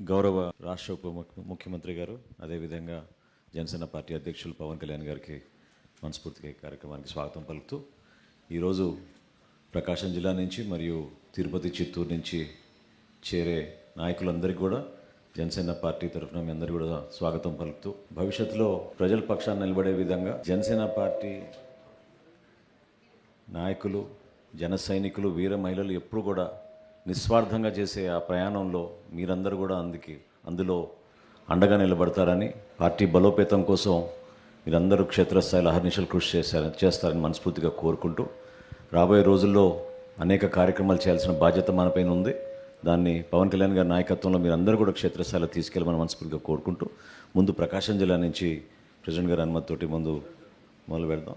గౌరవ రాష్ట్ర ఉప ముఖ్యమంత్రి గారు అదేవిధంగా జనసేన పార్టీ అధ్యక్షులు పవన్ కళ్యాణ్ గారికి మనస్ఫూర్తిగా ఈ కార్యక్రమానికి స్వాగతం పలుకుతూ ఈరోజు ప్రకాశం జిల్లా నుంచి మరియు తిరుపతి చిత్తూరు నుంచి చేరే నాయకులందరికీ కూడా జనసేన పార్టీ తరఫున మీ అందరికీ కూడా స్వాగతం పలుకుతూ భవిష్యత్తులో ప్రజల పక్షాన్ని నిలబడే విధంగా జనసేన పార్టీ నాయకులు జన సైనికులు వీర మహిళలు ఎప్పుడు కూడా నిస్వార్థంగా చేసే ఆ ప్రయాణంలో మీరందరూ కూడా అందుకే అందులో అండగా నిలబడతారని పార్టీ బలోపేతం కోసం మీరందరూ క్షేత్రస్థాయిలో అహర్నిశలు కృషి చేశారు చేస్తారని మనస్ఫూర్తిగా కోరుకుంటూ రాబోయే రోజుల్లో అనేక కార్యక్రమాలు చేయాల్సిన బాధ్యత మనపైన ఉంది. దాన్ని పవన్ కళ్యాణ్ గారి నాయకత్వంలో మీరందరూ కూడా క్షేత్రస్థాయిలో తీసుకెళ్ళమని మనస్ఫూర్తిగా కోరుకుంటూ ముందు ప్రకాశం జిల్లా నుంచి ప్రెసిడెంట్ గారి అనుమతితోటి ముందు మొదలు పెడదాం.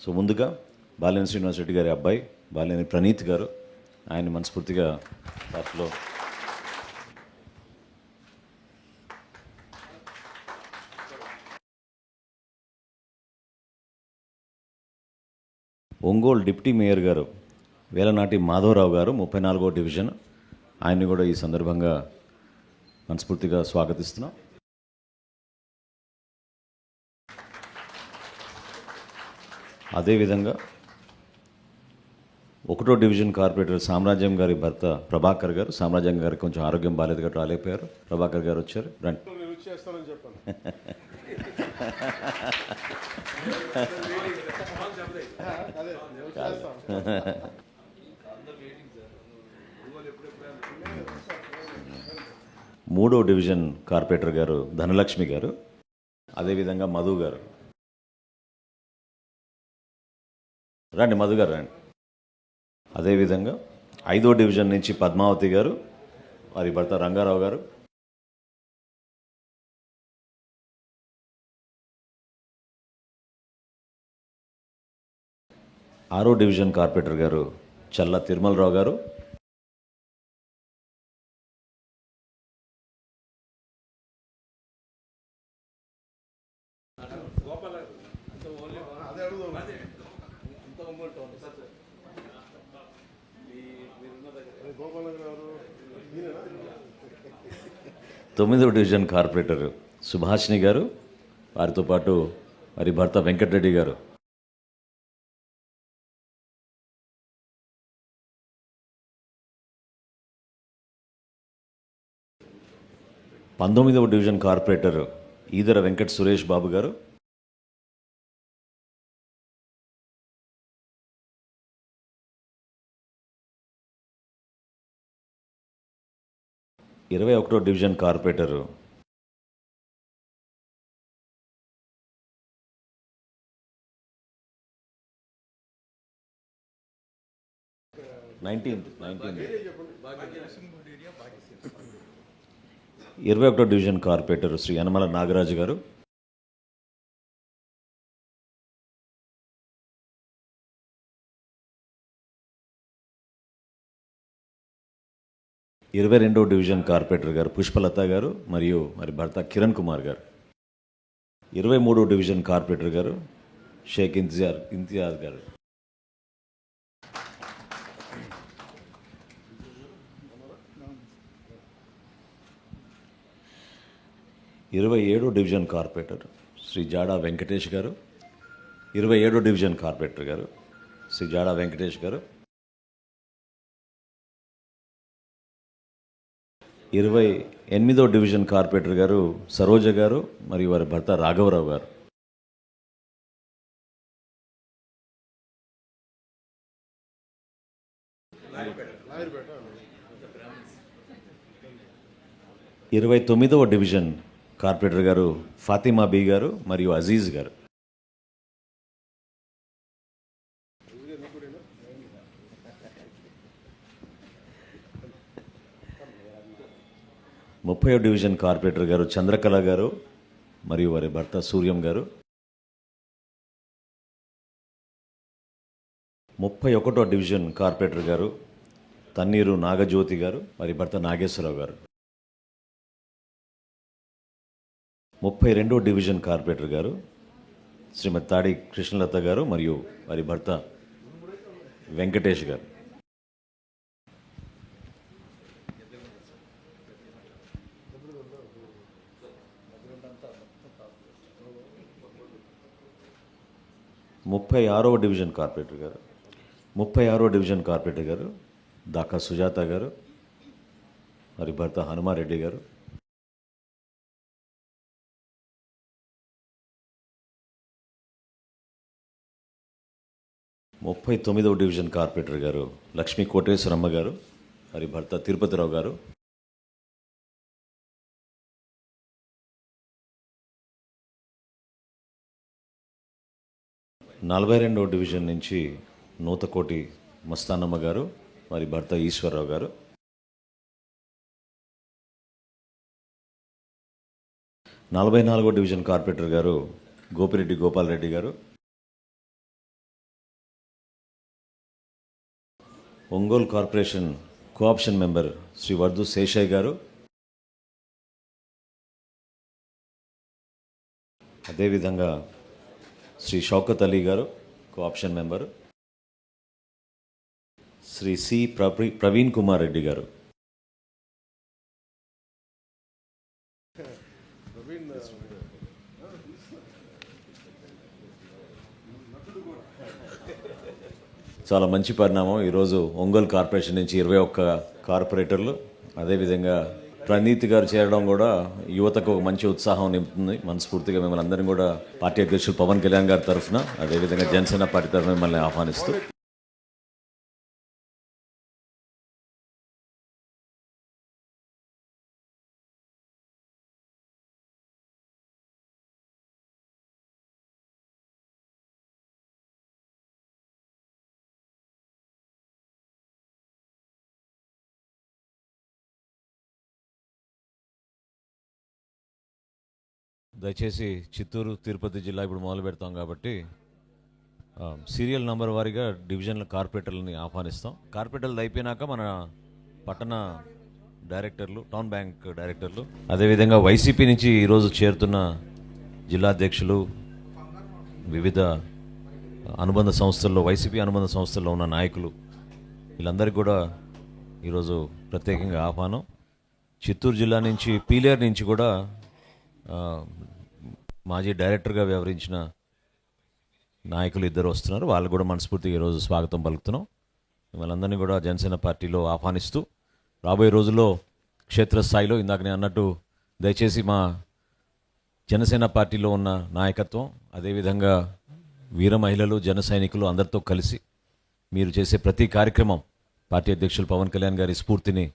సో ముందుగా బాలినేని శ్రీనివాస్ రెడ్డి గారి అబ్బాయి బాలినేని ప్రణీత్ గారు ఆయన మనస్ఫూర్తిగా పార్టీలో ఒంగోలు డిప్టీ మేయర్ గారు వేలనాటి మాధవరావు గారు ముప్పై నాలుగో డివిజన్. ఆయన్ని కూడా ఈ సందర్భంగా మనస్ఫూర్తిగా స్వాగతిస్తున్నాం. అదేవిధంగా ఒకటో డివిజన్ కార్పొరేటర్ సామ్రాజ్యం గారి భర్త ప్రభాకర్ గారు సామ్రాజ్యం గారికి కొంచెం ఆరోగ్యం బాగాలేదు కాబట్టి రాలేకపోయారు. ప్రభాకర్ గారు వచ్చారు. రండి. మూడో డివిజన్ కార్పొరేటర్ గారు ధనలక్ష్మి గారు అదేవిధంగా మధు గారు. రండి మధు గారు రండి. అదేవిధంగా ఐదో డివిజన్ నుంచి పద్మావతి గారు వారి భర్త రంగారావు గారు. ఆరో డివిజన్ కార్పొరేటర్ గారు చల్ల తిరుమలరావు గారు. అదే తొమ్మిదవ డివిజన్ కార్పొరేటర్ సుభాషిణి గారు వారితో పాటు మరి భర్త వెంకటరెడ్డి గారు. పంతొమ్మిదవ డివిజన్ కార్పొరేటర్ ఈదర వెంకట సురేష్ బాబు గారు ఇరవై ఒకటో డివిజన్ కార్పొరేటరు. Nineteenth nineteenth. ఇరవై ఒకటో డివిజన్ కార్పొరేటర్ శ్రీ యనమల నాగరాజు గారు. ఇరవై రెండో డివిజన్ కార్పొరేటర్ గారు పుష్పలత గారు మరియు మరి భర్త కిరణ్ కుమార్ గారు. ఇరవై మూడో డివిజన్ కార్పొరేటర్ గారు షేక్ ఇంతిజార్ ఇంతియాజ్ గారు. ఇరవై ఏడో డివిజన్ కార్పొరేటర్ శ్రీ జాడా వెంకటేష్ గారు. ఇరవై ఏడో డివిజన్ కార్పొరేటర్ గారు శ్రీ జాడా వెంకటేష్ గారు. ఇరవై ఎనిమిదో డివిజన్ కార్పొరేటర్ గారు సరోజ గారు మరియు వారి భర్త రాఘవరావు గారు. ఇరవై తొమ్మిదవ డివిజన్ కార్పొరేటర్ గారు ఫాతిమా బీ గారు మరియు అజీజ్ గారు. ముప్పై డివిజన్ కార్పొరేటర్ గారు చంద్రకళ గారు మరియు వారి భర్త సూర్యం గారు. ముప్పై ఒకటో డివిజన్ కార్పొరేటర్ గారు తన్నీరు నాగజ్యోతి గారు వారి భర్త నాగేశ్వరరావు గారు. ముప్పై రెండో డివిజన్ కార్పొరేటర్ గారు శ్రీమతి తాడి కృష్ణలత గారు మరియు వారి భర్త వెంకటేష్ గారు. ముప్పై ఆరవ డివిజన్ కార్పొరేటర్ గారు ముప్పై ఆరవ డివిజన్ కార్పొరేటర్ గారు దాకా సుజాత గారు మరి భర్త హనుమారెడ్డి గారు. ముప్పై తొమ్మిదవ డివిజన్ కార్పొరేటర్ గారు లక్ష్మీ కోటేశ్వరమ్మ గారు మరి భర్త తిరుపతిరావు గారు. నలభై రెండవ డివిజన్ నుంచి నూతకోటి మస్తానమ్మ గారు మరి భర్త ఈశ్వరరావు గారు. నలభై నాలుగో డివిజన్ కార్పొరేటర్ గారు గోపిరెడ్డి గోపాలరెడ్డి గారు. Ongole corporation cooption member Shri Vardhu Seshaiah గారు. అదేవిధంగా శ్రీ షౌకత్ అలీ గారు కోఆప్షన్ మెంబరు శ్రీ సి ప్రవీ ప్రవీణ్ కుమార్ రెడ్డి గారు. చాలా మంచి పరిణామం. ఈరోజు ఒంగోలు కార్పొరేషన్ నుంచి ఇరవై ఒక్క కార్పొరేటర్లు అదేవిధంగా ప్రణీత్ గారు చేరడం కూడా యువతకు ఒక మంచి ఉత్సాహం నింపుతుంది. మనస్ఫూర్తిగా మిమ్మల్ని అందరం కూడా పార్టీ అధ్యక్షులు పవన్ కళ్యాణ్ గారి తరఫున అదేవిధంగా జనసేన పార్టీ తరఫున మిమ్మల్ని ఆహ్వానిస్తూ దయచేసి చిత్తూరు తిరుపతి జిల్లా ఇప్పుడు మొదలు పెడతాం కాబట్టి సీరియల్ నంబర్ వారీగా డివిజన్ల కార్పొరేటర్లని ఆహ్వానిస్తాం. కార్పొరేటర్లు అయిపోయినాక మన పట్టణ డైరెక్టర్లు టౌన్ బ్యాంక్ డైరెక్టర్లు అదేవిధంగా వైసీపీ నుంచి ఈరోజు చేరుతున్న జిల్లాధ్యక్షులు వివిధ అనుబంధ సంస్థల్లో వైసీపీ అనుబంధ సంస్థల్లో ఉన్న నాయకులు వీళ్ళందరికీ కూడా ఈరోజు ప్రత్యేకంగా ఆహ్వానం. చిత్తూరు జిల్లా నుంచి పీలేరు నుంచి కూడా మాజీ డైరెక్టర్గా వ్యవహరించిన నాయకులు ఇద్దరు వస్తున్నారు. వాళ్ళు కూడా మనస్ఫూర్తిగా ఈరోజు స్వాగతం పలుకుతున్నాం. మిమ్మల్ని కూడా జనసేన పార్టీలో ఆహ్వానిస్తూ రాబోయే రోజుల్లో క్షేత్రస్థాయిలో ఇందాక నేను అన్నట్టు దయచేసి మా జనసేన పార్టీలో ఉన్న నాయకత్వం అదేవిధంగా వీర మహిళలు జన సైనికులు అందరితో కలిసి మీరు చేసే ప్రతి కార్యక్రమం పార్టీ అధ్యక్షులు పవన్ కళ్యాణ్ గారి స్ఫూర్తిని